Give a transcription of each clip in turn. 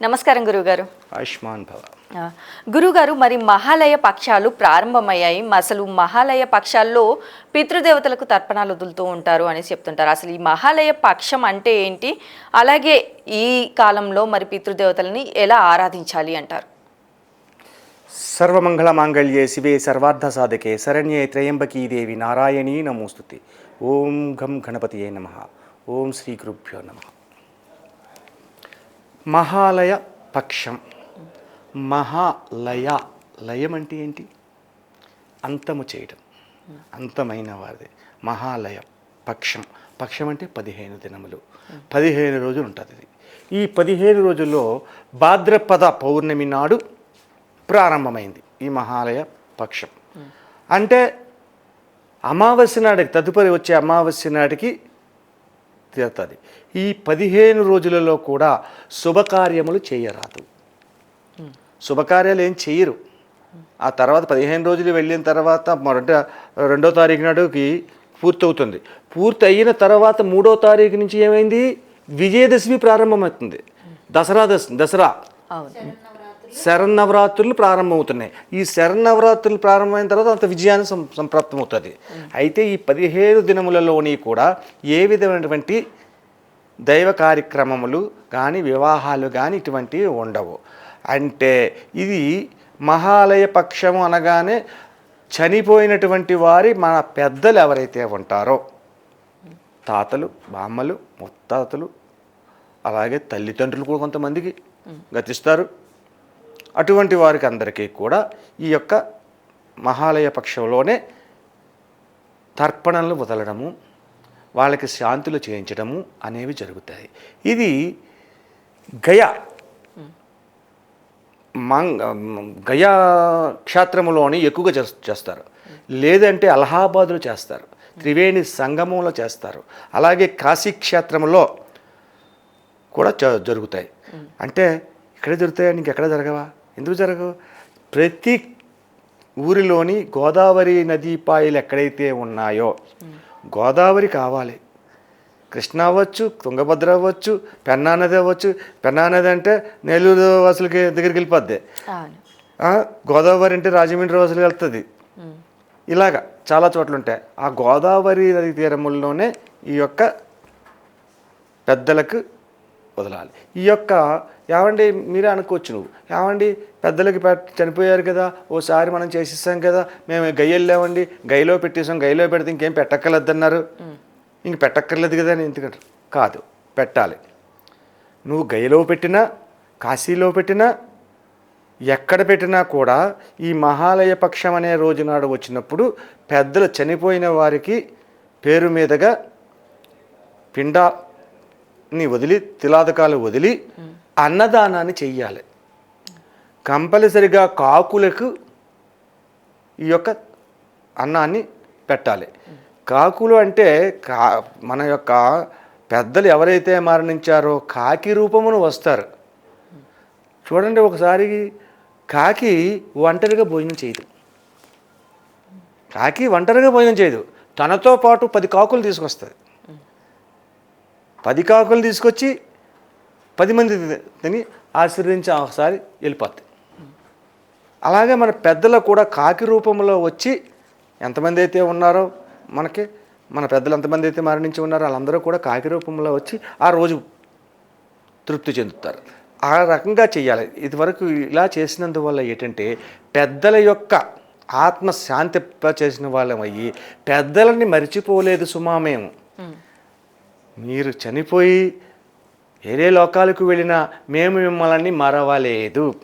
నమస్కారం గురుగారు ఆయుష్మాన్ భవ. గురుగారు మరి మహాలయ పక్షాలు ప్రారంభమయ్యాయి. అసలు మహాలయ పక్షాల్లో పితృదేవతలకు తర్పణాలు వదులుతూ ఉంటారు అనేసి చెప్తుంటారు. అసలు ఈ మహాలయ పక్షం అంటే ఏంటి? అలాగే ఈ కాలంలో మరి పితృదేవతలని ఎలా ఆరాధించాలి అంటారు? సర్వమంగళ మాంగళ్యే శివే సర్వార్థ సాధకే శరణ్యే త్రయంబకీ దేవి నారాయణీ నమోస్తుతే. ఓం గం గణపతియే నమ. ఓం శ్రీ గురుభ్యో నమ. మహాలయ పక్షం. మహాలయ లయం అంటే ఏంటి? అంతము చేయడం అంతమైన వారిది. మహాలయ పక్షం. పక్షం అంటే పదిహేను దినములు. పదిహేను రోజులు ఉంటుంది ఇది. ఈ పదిహేను రోజుల్లో భాద్రపద పౌర్ణమి నాడు ప్రారంభమైంది ఈ మహాలయ పక్షం. అంటే అమావాస్య నాటికి తదుపరి వచ్చే అమావాస్య నాటికి తీరుతుంది ఈ పదిహేను రోజులలో కూడా శుభకార్యములు చేయరాదు. శుభకార్యాలు ఏం చేయరు ఆ తర్వాత పదిహేను రోజులు వెళ్ళిన తర్వాత మొదట రెండో తారీఖు నాడుకి పూర్తవుతుంది. పూర్తి అయిన తర్వాత మూడో తారీఖు నుంచి ఏమైంది? విజయదశమి ప్రారంభమవుతుంది. దసరా దశ దసరా. శరన్నవరాత్రులు ప్రారంభమవుతున్నాయి. ఈ శరన్నవరాత్రులు ప్రారంభమైన తర్వాత అంత విజయాన్ని సం సంప్రాప్తమవుతుంది. అయితే ఈ పదిహేను దినములలోని కూడా ఏ విధమైనటువంటి దైవ కార్యక్రమములు కానీ వివాహాలు కానీ ఇటువంటివి ఉండవు. అంటే ఇది మహాలయ పక్షము అనగానే చనిపోయినటువంటి వారి మన పెద్దలు ఎవరైతే ఉంటారో తాతలు బామ్మలు ముత్తాతలు అలాగే తల్లిదండ్రులు కూడా కొంతమందికి గతిస్తారు. అటువంటి వారికి అందరికీ కూడా ఈ యొక్క మహాలయ పక్షంలోనే తర్పణలు వదలడము వాళ్ళకి శాంతులు చేయించడము అనేవి జరుగుతాయి. ఇది గయ మంగ గయా క్షేత్రములోని ఎక్కువగా చేస్తారు. లేదంటే అలహాబాద్లో చేస్తారు. త్రివేణి సంగమంలో చేస్తారు. అలాగే కాశీ క్షేత్రంలో కూడా జ- జరుగుతాయి. అంటే ఇక్కడ జరుగుతాయా? ఇంకెక్కడ జరగవా? ఎందుకు జరగవు? ప్రతి ఊరిలోని గోదావరి నదీ పాయలు ఎక్కడైతే ఉన్నాయో గోదావరి కావాలి. కృష్ణ అవ్వచ్చు తుంగభద్ర అవ్వచ్చు పెన్నా నది అవ్వచ్చు. పెన్నా నది అంటే నెల్లూరు వాసులకి దగ్గరికి వెళ్ళిపోద్ది. గోదావరి అంటే రాజమండ్రి వాసులకి వెళ్తుంది. ఇలాగా చాలా చోట్ల ఉంటాయి. ఆ గోదావరి నది తీరముల్లోనే ఈ యొక్క పెద్దలకు వదలాలి. ఈ యొక్క ఏమండి మీరే అనుకోవచ్చు నువ్వు. ఏమండి పెద్దలకి చనిపోయారు కదా ఓసారి మనం చేసేసాం కదా మేము గయ్య వెళ్ళామండి గయ్యలో పెట్టేసాం గయ్యలో పెడితే ఇంకేం పెట్టక్కర్లేదన్నారు. ఇంక పెట్టక్కర్లేదు కదా అని ఎందుకంటారు కాదు పెట్టాలి. నువ్వు గయ్యలో పెట్టినా కాశీలో పెట్టినా ఎక్కడ పెట్టినా కూడా ఈ మహాలయ పక్షం అనే రోజు నాడు వచ్చినప్పుడు పెద్దలు చనిపోయిన వారికి పేరు మీదుగా ని వదిలి తిలాదకాలు వదిలి అన్నదానాన్ని చెయ్యాలి. కంపల్సరిగా కాకులకు ఈ యొక్క అన్నాన్ని పెట్టాలి. కాకులు అంటే కా మన యొక్క పెద్దలు ఎవరైతే మరణించారో కాకి రూపమును వస్తారు. చూడండి ఒకసారి కాకి ఒంటరిగా భోజనం చేయదు. కాకి ఒంటరిగా భోజనం చేయదు. తనతో పాటు పది కాకులు తీసుకొస్తుంది పది కాకులు తీసుకొచ్చి పది మంది తిని ఆశీర్వదించి ఒకసారి వెళ్ళిపోద్ది అలాగే మన పెద్దలు కూడా కాకి రూపంలో వచ్చి ఎంతమంది అయితే ఉన్నారో మనకి మన పెద్దలు ఎంతమంది అయితే మరణించి ఉన్నారో వాళ్ళందరూ కూడా కాకి రూపంలో వచ్చి ఆ రోజు తృప్తి చెందుతారు. ఆ రకంగా చేయాలి ఇదివరకు ఇలా చేసినందువల్ల ఏంటంటే పెద్దల యొక్క ఆత్మ శాంతి చేసిన వాళ్ళం అయ్యి పెద్దలని మర్చిపోలేదు సుమా మేము. మీరు చనిపోయి వేరే లోకాలకు వెళ్ళినా మేము మిమ్మల్ని మరవలేదు.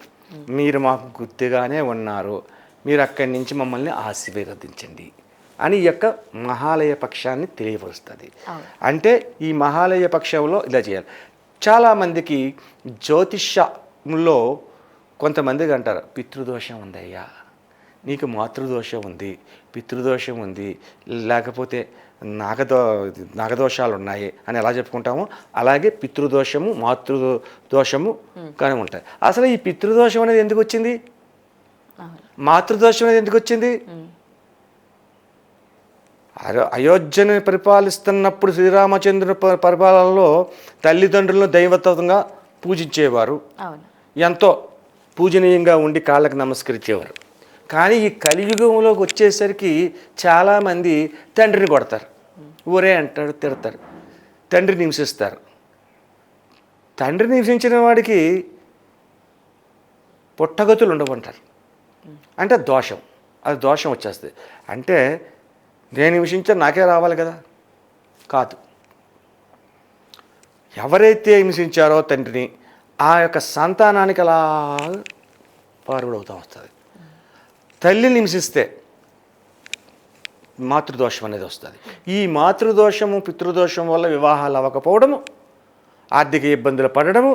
మీరు మాకు గుర్తుగానే ఉన్నారు. మీరు అక్కడి నుంచి మమ్మల్ని ఆశీర్వదించండి అని ఈ యొక్క మహాలయ పక్షాన్ని తెలియపరుస్తుంది. అంటే ఈ మహాలయ పక్షంలో ఇలా చేయాలి. చాలామందికి జ్యోతిష్యంలో కొంతమందికి అంటారు పితృదోషం ఉందయ్యా నీకు మాతృదోషం ఉంది పితృదోషం ఉంది లేకపోతే నాగదో నాగదోషాలు ఉన్నాయి అని ఎలా చెప్పుకుంటామో అలాగే పితృదోషము మాతృదోషము కానీ ఉంటాయి. అసలు ఈ పితృదోషం అనేది ఎందుకు వచ్చింది? మాతృదోషం అనేది ఎందుకు వచ్చింది? అయో అయోధ్యను పరిపాలిస్తున్నప్పుడు శ్రీరామచంద్రుని పరిపాలనలో తల్లిదండ్రులను దైవత్వంగా పూజించేవారు. ఎంతో పూజనీయంగా ఉండి కాళ్ళకి నమస్కరించేవారు. కానీ ఈ కలియుగంలోకి వచ్చేసరికి చాలామంది తండ్రిని కొడతారు. ఊరే అంటాడు తిడతారు. తండ్రిని హింసిస్తారు. తండ్రిని హింసించిన వాడికి పుట్టగతులు ఉండమంటారు. అంటే దోషం. అది దోషం వచ్చేస్తుంది. అంటే నేను హింసించా నాకే రావాలి కదా? కాదు. ఎవరైతే హింసించారో తండ్రిని ఆ యొక్క సంతానానికి అలా పారుడవుతూ వస్తుంది. తల్లిని హింసిస్తే మాతృదోషం అనేది వస్తుంది. ఈ మాతృదోషము పితృదోషం వల్ల వివాహాలు అవ్వకపోవడము ఆర్థిక ఇబ్బందులు పడడము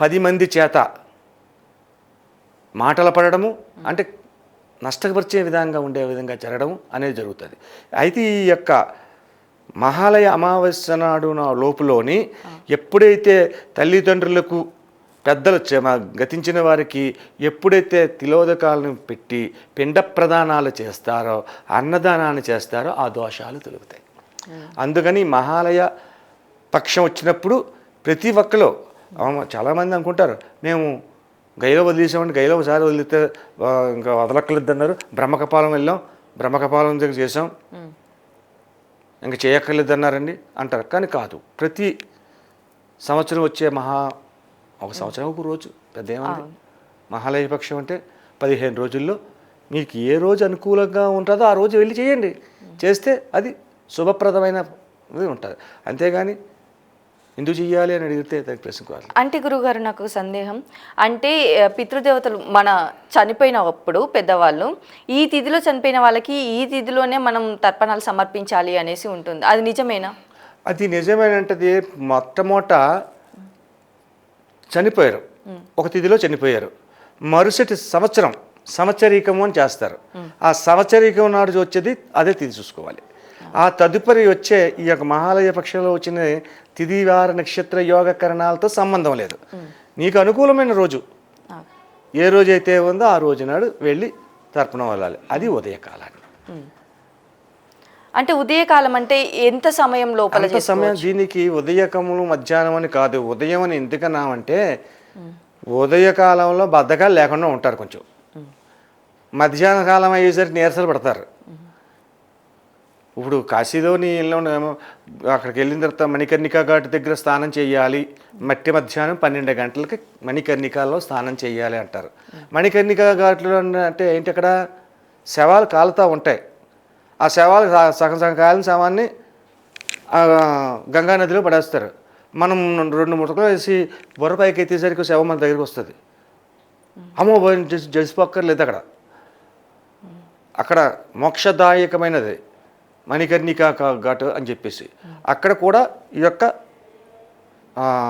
పది మంది చేత మాటలు పడడము అంటే నష్టపరిచే విధంగా ఉండే విధంగా జరగడం అనేది జరుగుతుంది. అయితే ఈ యొక్క మహాలయ అమావాస్య నాడు నా లోపులోని ఎప్పుడైతే తల్లిదండ్రులకు పెద్దలు గతించిన వారికి ఎప్పుడైతే తిలోదకాలను పెట్టి పిండ ప్రదానాలు చేస్తారో అన్నదానాన్ని చేస్తారో ఆ దోషాలు తొలుగుతాయి. అందుకని మహాలయ పక్షం వచ్చినప్పుడు ప్రతి ఒక్కరు చాలామంది అనుకుంటారు మేము గైలో వదిలేసామండి గైలో ఒకసారి వదిలితే ఇంకా వదలక్కర్లేదు అన్నారు బ్రహ్మకపాలం వెళ్ళాం బ్రహ్మకపాలం దగ్గర చేసాం ఇంకా చేయక్కర్లేదు అన్నారండి అంటారు. కానీ కాదు ప్రతి సంవత్సరం వచ్చే మహా ఒక సంవత్సరం ఒక రోజు. పెద్ద ఏమంది మహాలయ పక్షం అంటే పదిహేను రోజుల్లో మీకు ఏ రోజు అనుకూలంగా ఉంటుందో ఆ రోజు వెళ్ళి చేయండి. చేస్తే అది శుభప్రదమైన ఉంటుంది. అంతేగాని ఎందుకు చెయ్యాలి అని అడిగితే దానికి ప్రశ్న అంటే గురుగారు నాకు సందేహం అంటే పితృదేవతలు మన చనిపోయినప్పుడు పెద్దవాళ్ళు ఈ తిథిలో చనిపోయిన వాళ్ళకి ఈ తిథిలోనే మనం తర్పణాలు సమర్పించాలి అనేసి ఉంటుంది. అది నిజమేనా? అది నిజమేనంటది. మొట్టమొదట చనిపోయారు. ఒక తిథిలో చనిపోయారు. మరుసటి సంవత్సరం సంవత్సరీకము అని చేస్తారు. ఆ సంవత్సరీకం నాడు వచ్చేది అదే తిథి చూసుకోవాలి. ఆ తదుపరి వచ్చే ఈ యొక్క మహాలయ పక్షంలో వచ్చిన తిథి వార నక్షత్ర యోగ కరణాలతో సంబంధం లేదు. నీకు అనుకూలమైన రోజు. ఏ రోజైతే ఉందో ఆ రోజు నాడు వెళ్ళి తర్పణం వెళ్ళాలి అది ఉదయకాలాన్ని అంటే ఉదయకాలం అంటే ఎంత సమయం లోపల సమయం దీనికి ఉదయకములు మధ్యాహ్నం అని కాదు. ఉదయం అని ఎందుకన్నామంటే ఉదయకాలంలో బద్ధకాలు లేకుండా ఉంటారు కొంచెం. మధ్యాహ్న కాలం అయ్యేసరికి నీరసలు పడతారు. ఇప్పుడు కాశీలో నీ ఇల్లు ఉన్న- అక్కడికి వెళ్ళిన తర్వాత మణికర్ణిక ఘాట్ దగ్గర స్నానం చేయాలి. మట్టి మధ్యాహ్నం పన్నెండు గంటలకి మణికర్ణికాలో స్నానం చేయాలి అంటారు. మణికర్ణిక ఘాట్లు అంటే ఏంటి అక్కడ? శవాలు కాలుతూ ఉంటాయి. ఆ శవాలు సగం సగం కాలిన శవాన్ని గంగా నదిలో పడేస్తారు. మనం రెండు ముటకలు వేసి బుర్ర పైకి ఎత్తేసరికి శవం మన దగ్గరికి వస్తుంది. అమ్మో పోయి అక్కడ. అక్కడ మోక్షదాయకమైనది. మణికర్ణికా ఘాట్ అని చెప్పేసి. అక్కడ కూడా ఈ యొక్క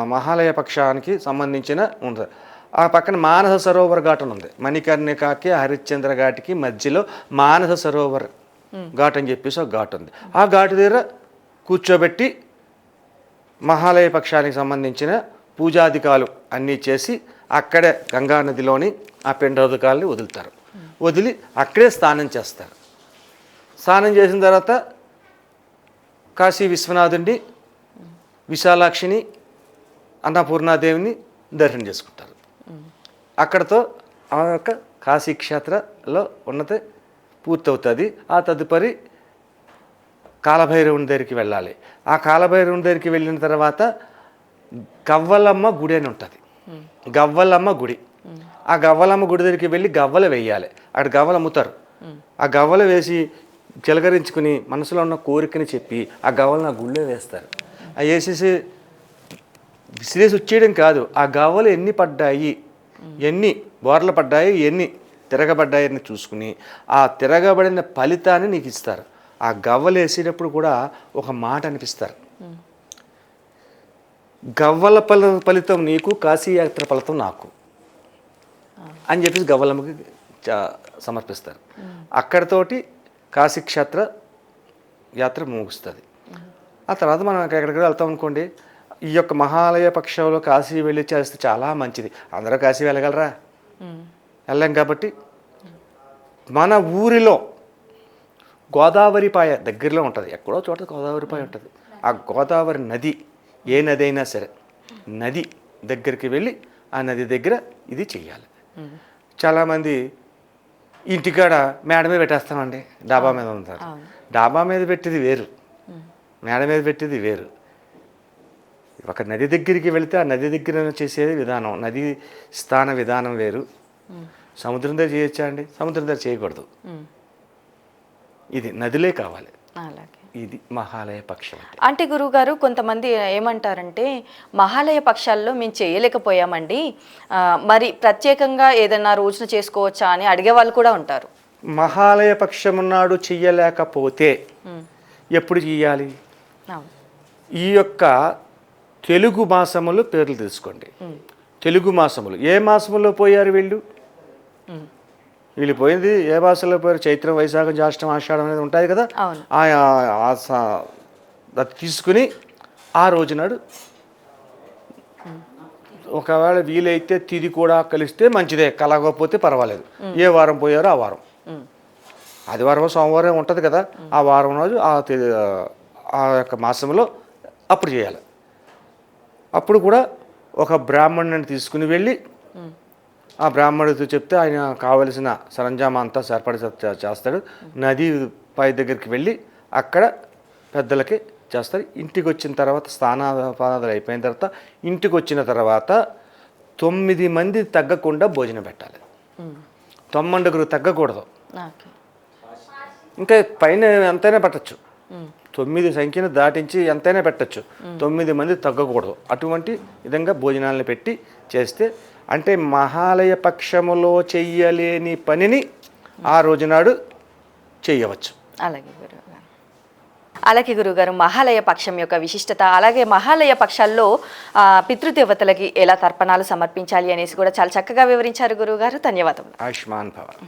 మహాలయ పక్షానికి సంబంధించిన ఉంటుంది ఆ పక్కన మానస సరోవర్ ఘాట్ ఉంది. మణికర్ణికాకి హరిశ్చంద్ర ఘాట్కి మధ్యలో మానస సరోవర్ ఘాట్ అని చెప్పేసి ఒక ఘాట్ ఉంది. ఆ ఘాటు దగ్గర కూర్చోబెట్టి మహాలయ పక్షానికి సంబంధించిన పూజాధికాలు అన్నీ చేసి అక్కడే గంగా నదిలోని ఆ పిండోదకాలని వదులుతారు. వదిలి అక్కడే స్నానం చేస్తారు. స్నానం చేసిన తర్వాత కాశీ విశ్వనాథుడిని విశాలాక్షిని అన్నపూర్ణాదేవిని దర్శనం చేసుకుంటారు. అక్కడతో ఆ యొక్క కాశీ క్షేత్రలో ఉన్నది పూర్తవుతుంది. ఆ తదుపరి కాలభైరవుని దగ్గరికి వెళ్ళాలి. ఆ కాలభైరవుని దగ్గరికి వెళ్ళిన తర్వాత గవ్వలమ్మ గుడి అని ఉంటుంది. గవ్వలమ్మ గుడి. ఆ గవ్వలమ్మ గుడి దగ్గరికి వెళ్ళి గవ్వలు వేయాలి. అక్కడ గవ్వలు అమ్ముతారు. ఆ గవ్వలు వేసి చిలకరించుకుని మనసులో ఉన్న కోరికని చెప్పి ఆ గవ్వలను ఆ గుళ్ళో వేస్తారు. ఆ వేసేసి విసిరేసి వచ్చేయడం కాదు. ఆ గవ్వలు ఎన్ని పడ్డాయి? ఎన్ని? బోర్లు పడ్డాయి? ఎన్ని? తిరగబడ్డాయని చూసుకుని ఆ తిరగబడిన ఫలితాన్ని నీకు ఇస్తారు. ఆ గవ్వలు వేసేటప్పుడు కూడా ఒక మాట అనిపిస్తారు. గవ్వల ఫల ఫలితం నీకు కాశీయాత్ర ఫలితం నాకు అని చెప్పేసి గవ్వలమ్మకి చా- సమర్పిస్తారు. అక్కడితోటి కాశీక్షేత్ర యాత్ర ముగుస్తుంది. ఆ తర్వాత మనం ఎక్కడికి వెళ్తాం అనుకోండి ఈ యొక్క మహాలయ పక్షంలో కాశీ వెళ్ళి చేస్తే చాలా మంచిది. అందరూ కాశీ వెళ్ళగలరా? వెళ్ళాం కాబట్టి మన ఊరిలో గోదావరి పాయ దగ్గరలో ఉంటుంది. ఎక్కడో చోట గోదావరి పాయ ఉంటుంది. ఆ గోదావరి నది ఏ నది అయినా సరే నది దగ్గరికి వెళ్ళి ఆ నది దగ్గర ఇది చెయ్యాలి. చాలామంది ఇంటికాడ మేడ మీద పెట్టేస్తామండి. డాబా మీద ఉంటారు. డాబా మీద పెట్టేది వేరు. మేడ మీద పెట్టేది వేరు. ఒక నది దగ్గరికి వెళితే ఆ నది దగ్గర చేసేది విధానం నది స్థాన విధానం వేరు. సముద్రం దగ్గర చేయొచ్చా అండి? సముద్రం దగ్గర చేయకూడదు ఇది నదిలే కావాలి. అలాగే. ఇది మహాలయ పక్షం అంటే. గురువుగారు కొంతమంది ఏమంటారంటే మహాలయ పక్షాల్లో మేము చేయలేకపోయామండి. మరి ప్రత్యేకంగా ఏదైనా రోజున చేసుకోవచ్చా అని అడిగే వాళ్ళు కూడా ఉంటారు. మహాలయ పక్షమున్నాడు చెయ్యలేకపోతే ఉమ్, ఎప్పుడు చెయ్యాలి? అవును. ఈ యొక్క తెలుగు మాసములు పేర్లు తెలుసుకోండి. తెలుగు మాసములు. ఏ మాసములో పోయారు వీళ్ళు? వీళ్ళు పోయింది ఏ మాసంలో పోయారు? చైత్రం వైశాఖం జ్యేష్టం ఆషాఢం అనేది ఉంటాయి కదా? అవును. ఆ ఆ స- అది తీసుకుని ఆ రోజునాడు ఒకవేళ వీలైతే తిది కూడా కలిస్తే మంచిదే. కలగకపోతే పర్వాలేదు. ఏ వారం పోయారో ఆ వారం. ఆదివారం సోమవారం ఉంటుంది కదా? ఆ వారం రోజు ఆ ఆ యొక్క మాసంలో అప్పుడు చేయాలి. అప్పుడు కూడా ఒక బ్రాహ్మణుని తీసుకుని వెళ్ళి ఆ బ్రాహ్మణుడితో చెప్తే ఆయన కావలసిన సరంజామా అంతా సరిపడి చేస్తాడు. నది పై దగ్గరికి వెళ్ళి అక్కడ పెద్దలకి చేస్తారు. ఇంటికి వచ్చిన తర్వాత స్నానాపానాలు అయిపోయిన తర్వాత ఇంటికి వచ్చిన తర్వాత తొమ్మిది మంది తగ్గకుండా భోజనం పెట్టాలి. తొమ్మండుగురు తగ్గకూడదు. ఇంకా పైన ఎంతైనా పెట్టచ్చు. తొమ్మిది సంఖ్యను దాటించి ఎంతైనా పెట్టచ్చు. తొమ్మిది మంది తగ్గకూడదు. అటువంటి విధంగా భోజనాలను పెట్టి చేస్తే అంటే మహాలయ పక్షములో చెయ్యలేని పనిని ఆ రోజునాడు చెయ్యవచ్చు. అలాగే అలాగే గురువుగారు మహాలయ పక్షం యొక్క విశిష్టత అలాగే మహాలయ పక్షాల్లో పితృదేవతలకి ఎలా తర్పణాలు సమర్పించాలి అనేసి కూడా చాలా చక్కగా వివరించారు గురువుగారు. ధన్యవాదములు. ఆయుష్మాన్ భవ.